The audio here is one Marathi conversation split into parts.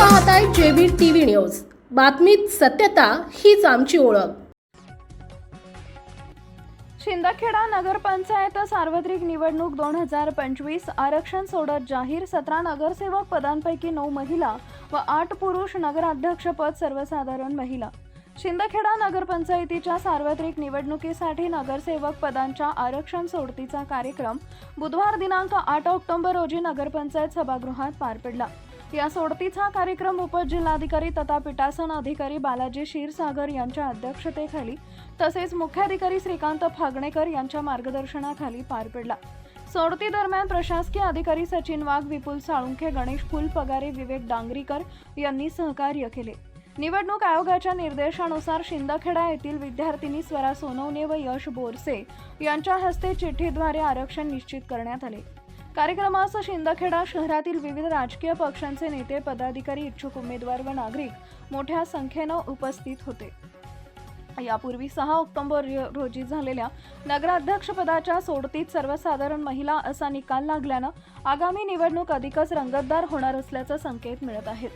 पाहताय आहे जेबी टीव्ही न्यूज. बातमीत सत्यता हीच आमची ओळख. शिंदखेडा नगरपंचायत सार्वत्रिक निवडणूक दोन हजार पंचवीस आरक्षण सोडत जाहीर सतरा नगरसेवक पदांपैकी नऊ महिला व आठ पुरुष नगराध्यक्षपद सर्वसाधारण महिला. शिंदखेडा नगरपंचायतीच्या सार्वत्रिक निवडणुकीसाठी नगरसेवक पदांच्या आरक्षण सोडतीचा कार्यक्रम बुधवार दिनांक आठ ऑक्टोबर रोजी नगरपंचायत सभागृहात पार पडला. या सोडतीचा कार्यक्रम उपजिल्हाधिकारी तथा पीठासन अधिकारी बालाजी क्षीरसागर यांच्या अध्यक्षतेखाली तसेच मुख्याधिकारी श्रीकांत फागणेकर यांच्या मार्गदर्शनाखाली पार पडला. सोडती दरम्यान प्रशासकीय अधिकारी सचिन वाघ विपुल साळुंखे गणेश फुल पगारे विवेक डांगरीकर यांनी सहकार्य केले. निवडणूक आयोगाच्या निर्देशानुसार शिंदखेडा येथील विद्यार्थिनी स्वरा सोनवणे व यश बोरसे यांच्या हस्ते चिठ्ठीद्वारे आरक्षण निश्चित करण्यात आले. कार्यक्रमास शिंदखेडा शहरातील विविध राजकीय पक्षांचे नेते पदाधिकारी इच्छुक उमेदवार व नागरिक मोठ्या संख्येनं उपस्थित होते. यापूर्वी सहा ऑक्टोबर रोजी झालेल्या नगराध्यक्षपदाच्या सोडतीत सर्वसाधारण महिला असा निकाल लागल्यानं आगामी निवडणूक अधिकच रंगतदार होणार असल्याचं संकेत मिळत आहेत.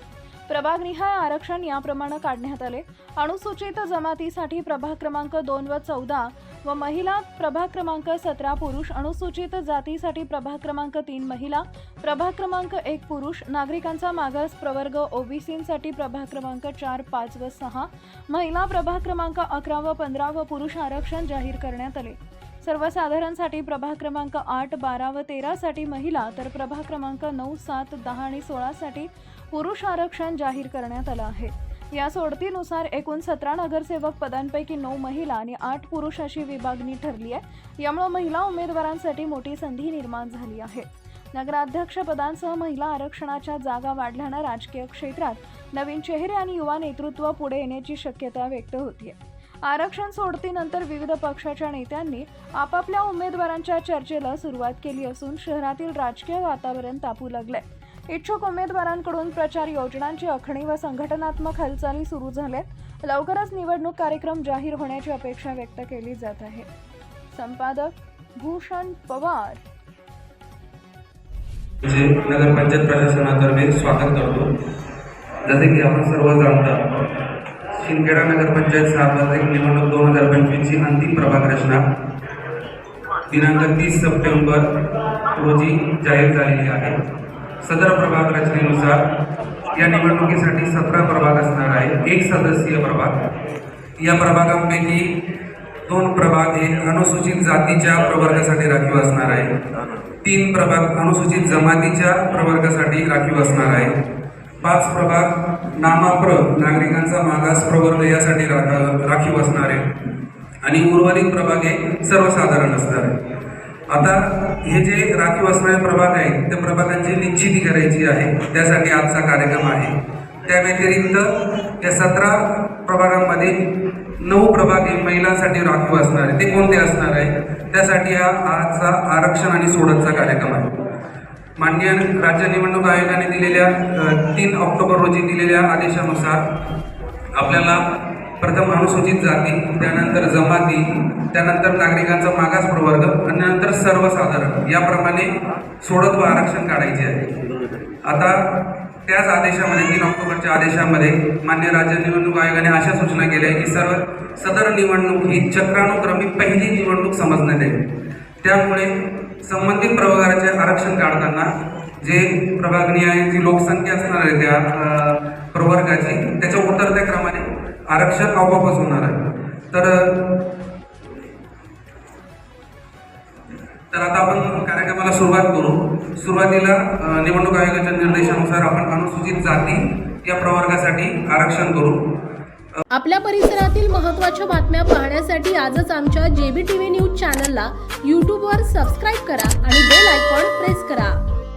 प्रभागनिहाय आरक्षण याप्रमाणे काढण्यात आले. अनुसूचित जमातीसाठी प्रभाग क्रमांक दोन व चौदा व महिला प्रभाग क्रमांक सतरा पुरुष अनुसूचित जातीसाठी प्रभाग क्रमांक तीन महिला प्रभाग क्रमांक एक पुरुष नागरिकांचा मागास प्रवर्ग ओबीसीसाठी प्रभाग क्रमांक चार पाच व सहा महिला प्रभाग क्रमांक अकरा व पंधरा व पुरुष आरक्षण जाहीर करण्यात आले. सर्वसाधारणसाठी प्रभाग क्रमांक आठ बारा व तेरासाठी महिला तर प्रभाग क्रमांक नऊ सात दहा आणि सोळासाठी पुरुष आरक्षण जाहीर करण्यात आलं आहे. या सोडतीनुसार एकूण सतरा नगरसेवक पदांपैकी नऊ महिला आणि आठ पुरुष अशी विभागणी ठरली आहे. यामुळे महिला उमेदवारांसाठी मोठी संधी निर्माण झाली आहे. नगराध्यक्ष पदांसह महिला आरक्षणाच्या जागा वाढल्यानं राजकीय क्षेत्रात नवीन चेहरे आणि युवा नेतृत्व पुढे येण्याची शक्यता व्यक्त होतीये. आरक्षण सोडतीनंतर विविध पक्षाच्या नेत्यांनी आपापल्या उमेदवारांच्या चर्चेला सुरुवात केली असून शहरातील राजकीय वातावरण तापू लागलंय. इच्छुक उमेदवारांकडून प्रचार योजनांची आखणी व संघटनात्मक हालचाली सुरू झाल्यात. लवकरच निवडणूक कार्यक्रम जाहीर होण्याची अपेक्षा व्यक्त केली जात आहे. संपादक भूषण पवार. नगरपंचायत प्रशासनातर्फे स्वागत करतो. जसे की आपण सर्व जाणता शिंदखेडा नगरपंचायत सार्वत्रिक निवडणूक दोन हजार पंचवीसची अंतिम प्रभाग रचना. दिनांक तीस सप्टेंबर रोजी जाहीर झालेली आहे. सदर प्रभाग रचनेनुसार या निवडणुकीसाठी सतरा प्रभाग असणार आहे. एक सदस्यीय प्रभाग. या प्रभागांपैकी दोन प्रभाग हे अनुसूचित जातीच्या प्रवर्गासाठी राखीव असणार आहे. तीन प्रभाग अनुसूचित जमातीच्या प्रवर्गासाठी राखीव असणार आहे. पाच प्रभाग नामाप्र नागरिकांचा मागास प्रवर्ग यासाठी राख- राखीव असणार आहे. आणि उर्वरित प्रभाग हे सर्वसाधारण असणार आहे. आता हे जे राखीव असणारे प्रभाग आहेत त्या प्रभागांची निश्चिती करायची आहे. त्यासाठी आजचा कार्यक्रम आहे. त्या व्यतिरिक्त या सतरा प्रभागांमध्ये नऊ प्रभाग हे महिलांसाठी राखीव असणार आहे ते कोणते असणार आहे त्यासाठी हा आजचा आरक्षण आणि सोडतचा कार्यक्रम आहे. मान्य राज्य निवडणूक आयोगाने दिलेल्या तीन ऑक्टोबर रोजी दिलेल्या आदेशानुसार आपल्याला प्रथम अनुसूचित जाती त्यानंतर जमाती त्यानंतर नागरिकांचा मागास प्रवर्ग आणि नंतर सर्वसाधारण. याप्रमाणे सोडत व आरक्षण काढायचे आहे. आता त्याच आदेशामध्ये तीन ऑक्टोबरच्या आदेशामध्ये मान्य राज्य निवडणूक आयोगाने अशा सूचना केल्या आहे की सर्व सदर निवडणूक ही चक्रानुक्रमी पहिली निवडणूक समजण्यात येईल. त्यामुळे संबंधित प्रभागाचे आरक्षण काढताना जे प्रभागणी आहे जी लोकसंख्या असणार आहे त्या प्रवर्गाची त्याच्या उतरत्या क्रमाने आरक्षण आपोआपच होणार आहे. तर तर आता आपण कार्यक्रमाला सुरुवात करू. सुरुवातीला निवडणूक आयोगाच्या निर्देशानुसार आपण अनुसूचित जाती या प्रवर्गासाठी आरक्षण करू. आपल्या परिसरातील महत्त्वाच्या बातम्या पाहण्यासाठी आजच आमच्या जेबी टीव्ही न्यूज चॅनलला यूट्यूबवर सबस्क्राईब करा आणि बेल आयकॉन प्रेस करा.